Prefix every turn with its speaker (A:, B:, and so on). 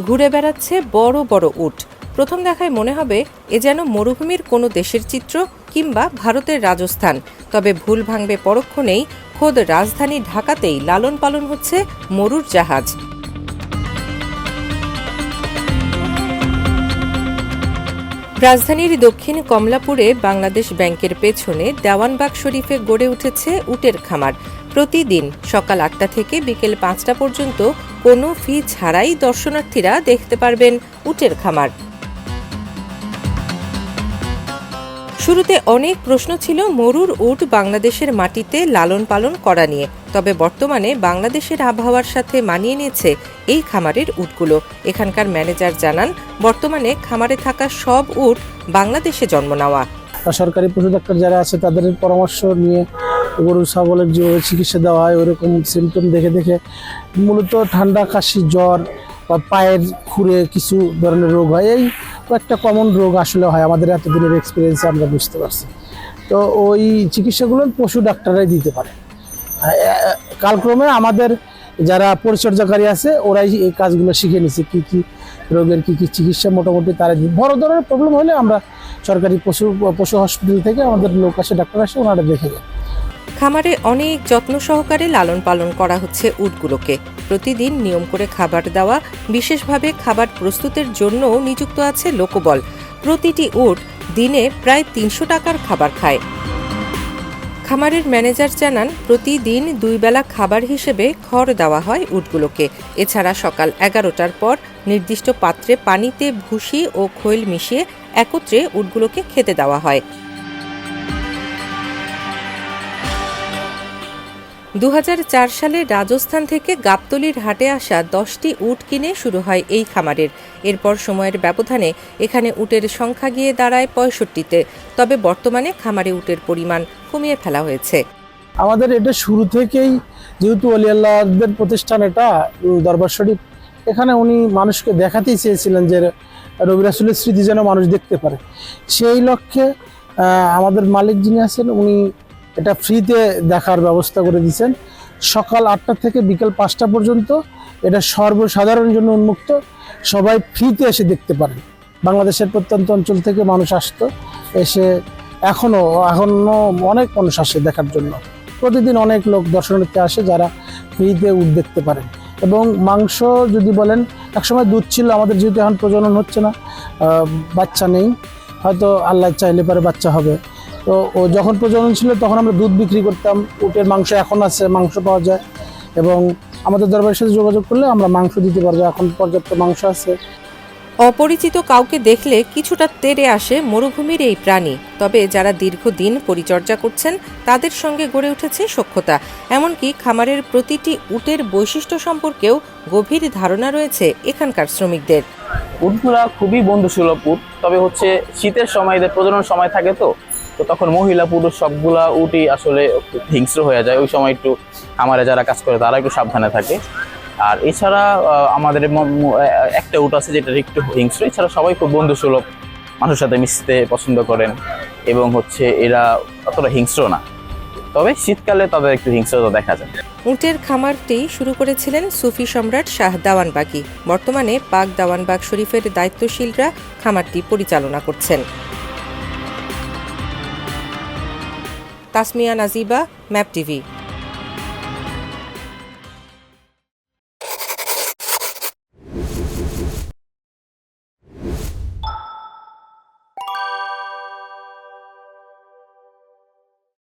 A: ঘুরে বেড়াচ্ছে বড় বড় উট। প্রথম দেখায় মনে হবে এ যেন মরুভূমির কোনো দেশের চিত্র কিংবা ভারতের রাজস্থান। তবে ভুল ভাঙবে পরক্ষণেই খোদ রাজধানী ঢাকাতেই লালন পালন হচ্ছে মরুর জাহাজ। রাজধানীর দক্ষিণ কমলাপুরে বাংলাদেশ ব্যাংকের পেছনে দেওয়ানবাগ শরীফে গড়ে উঠেছে উটের খামার। প্রতিদিন সকাল আটটা থেকে বিকেল পাঁচটা পর্যন্ত কোনো ফি ছাড়াই দর্শনার্থীরা দেখতে পারবেন উটের খামার। শুরুতে অনেক প্রশ্ন ছিল মরুর উট বাংলাদেশের মাটিতে লালন পালন করা নিয়ে, তবে বর্তমানে বাংলাদেশের আবহাওয়ার সাথে মানিয়ে নিয়েছে এই খামারের উটগুলো। এখানকার ম্যানেজার জানান, বর্তমানে খামারে থাকা সব উট বাংলাদেশে জন্ম নেওয়া।
B: সরকারি পশু ডাক্তার যারা আছে, তাদের পরামর্শ নিয়ে গরু, ছাগলের যে চিকিৎসা দেওয়া হয়, ওরকম সিমটম দেখে দেখে মূলত ঠান্ডা, কাশি, জ্বর বা পায়ের খুঁড়ে কিছু ধরনের রোগ হয়। এই কয়েকটা কমন রোগ আসলে হয় আমাদের এতদিনের এক্সপিরিয়েন্সে আমরা বুঝতে পারছি। তো ওই চিকিৎসাগুলো পশু ডাক্তাররাই দিতে পারে। কালক্রমে আমাদের যারা পরিচর্যাকারী আছে, ওরাই এই কাজগুলো শিখে নিছে কি কি রোগের কি কি চিকিৎসা মোটামুটি তারা বড় ধরনের প্রবলেম হলে আমরা সরকারি পশু পশু হসপিটাল থেকে আমাদের লোক আসে, ডাক্তার আসে, ওনারা দেখে যায়
A: খামারে অনেক যত্ন সহকারে লালন পালন করা হচ্ছে উটগুলোকে। প্রতিদিন নিয়ম করে খাবার দেওয়া, বিশেষভাবে খাবার প্রস্তুতের জন্যও নিযুক্ত আছে লোকবল। প্রতিটি উট দিনে প্রায় তিনশো টাকার খাবার খায়। খামারের ম্যানেজার জানান, প্রতিদিন দুই বেলা খাবার হিসেবে খড় দেওয়া হয় উটগুলোকে। এছাড়া সকাল এগারোটার পর নির্দিষ্ট পাত্রে পানিতে ভুসি ও খৈল মিশিয়ে একত্রে উটগুলোকে খেতে দেওয়া হয়। দু হাজার চার সালে রাজস্থান থেকে গাবতলির হাটে আসা দশটি উট কিনে শুরু হয় এই খামারের। এরপর সময়ের ব্যবধানে এখানে উটের সংখ্যা গিয়ে দাঁড়ায় পঁয়ষট্টিতে। তবে বর্তমানে খামারে উটের পরিমাণ কমিয়ে ফেলা হয়েছে।
B: আমাদের এটা শুরু থেকেই যেহেতু আল্লাহদের প্রতিষ্ঠান এটা দরবার শরীফ, এখানে উনি মানুষকে দেখাতেই চেয়েছিলেন যে রবি রাসুলের স্মৃতি যেন মানুষ দেখতে পারে। সেই লক্ষ্যে আমাদের মালিক যিনি আছেন, উনি এটা ফ্রিতে দেখার ব্যবস্থা করে দিয়েছেন। সকাল আটটা থেকে বিকেল পাঁচটা পর্যন্ত এটা সর্বসাধারণের জন্য উন্মুক্ত। সবাই ফ্রিতে এসে দেখতে পারেন। বাংলাদেশের প্রত্যন্ত অঞ্চল থেকে মানুষ আসতো, এসে এখনও এখনও অনেক মানুষ আসে দেখার জন্য। প্রতিদিন অনেক লোক দর্শনার্থী আসে যারা ফ্রিতে উট দেখতে পারেন। এবং মাংস যদি বলেন, একসময় দুধ ছিল, আমাদের যেহেতু এখন প্রজনন হচ্ছে না বাচ্চা নেই। হয়তো আল্লাহ চাইলে পরে বাচ্চা হবে। তো ও যখন প্রজনন ছিল তখন আমরা দুধ বিক্রি করতাম। উটের মাংস এখন আছে মাংস পাওয়া যায়। এবং আমাদের দরবারের সাথে যোগাযোগ করলে আমরা মাংস দিতে পারব। এখন পর্যাপ্ত মাংস আছে।
A: অপরিচিত কাউকে দেখলে কিছুটা তেড়ে আসে মরুভূমির এই প্রাণী। তবে যারা দীর্ঘদিন পরিচর্যা করছেন তাদের সঙ্গে গড়ে উঠেছে সখ্যতা। এমনকি খামারের প্রতিটি উটের বৈশিষ্ট্য সম্পর্কেও গভীর ধারণা রয়েছে এখানকার শ্রমিকদের।
C: উটগুলা খুবই বন্ধুসুলভ উট। তবে হচ্ছে শীতের সময় এদের প্রজনন সময় থাকে তো। তো তখন মহিলা, পুরুষ সবগুলা উটই আসলে হিংস্র হয়ে যায়। ওই সময় একটু আমারে যারা কাজ করে তারা একটু সাবধানে থাকে। আর এছাড়া আমাদের একটা উট আছে যেটা একটু হিংস্র। এছাড়া সবাই খুব বন্ধুসুলভ মানুষের সাথে মিশতে পছন্দ করেন এবং হচ্ছে এরা অতটা হিংস্র না। তবে শীতকালে তাদের একটু হিংস্রতা দেখা যায়।
A: উটের খামারটি শুরু করেছিলেন সুফি সম্রাট শাহ দাওয়ানবাগি। বর্তমানে পাক দাওয়ানবাগ শরীফের দায়িত্বশীলরা খামারটি পরিচালনা করছেন। Tasmia Naziba map TV.